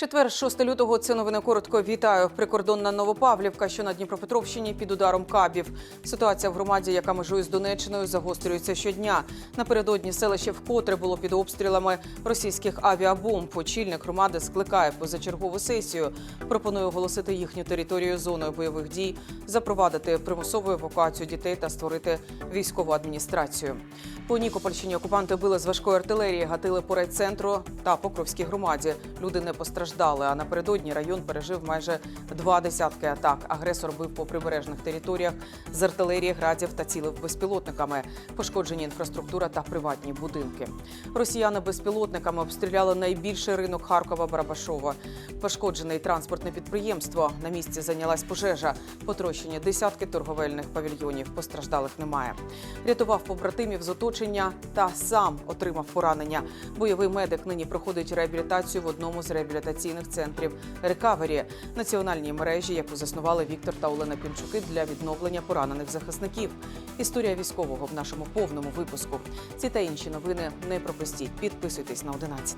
Четвер, 6 лютого. Це новини коротко. Вітаю. Прикордонна Новопавлівка, що на Дніпропетровщині під ударом кабів. Ситуація в громаді, яка межує з Донеччиною, загострюється щодня. Напередодні селище вкотре було під обстрілами російських авіабомб. Очільник громади скликає позачергову сесію. Пропонує оголосити їхню територію зоною бойових дій, запровадити примусову евакуацію дітей та створити військову адміністрацію. По Нікопольщині окупанти били з важкої артилерії, гатили по райцентру та Покровській громаді. Люди не постраждали. А напередодні район пережив майже два десятки атак. Агресор бив по прибережних територіях з артилерії, градів та цілив безпілотниками. Пошкоджені інфраструктура та приватні будинки. Росіяни безпілотниками обстріляли найбільший ринок Харкова Барабашова. Пошкоджене транспортне підприємство. На місці зайнялась пожежа. Потрощені десятки торговельних павільйонів. Постраждалих немає. Рятував побратимів з оточення та сам отримав поранення. Бойовий медик нині проходить реабілітацію в одному з реабілітаційних центрів Рекавері національній мережі, яку заснували Віктор та Олена Пінчуки для відновлення поранених захисників. Історія військового в нашому повному випуску. Ці та інші новини не пропустіть. Підписуйтесь на 11.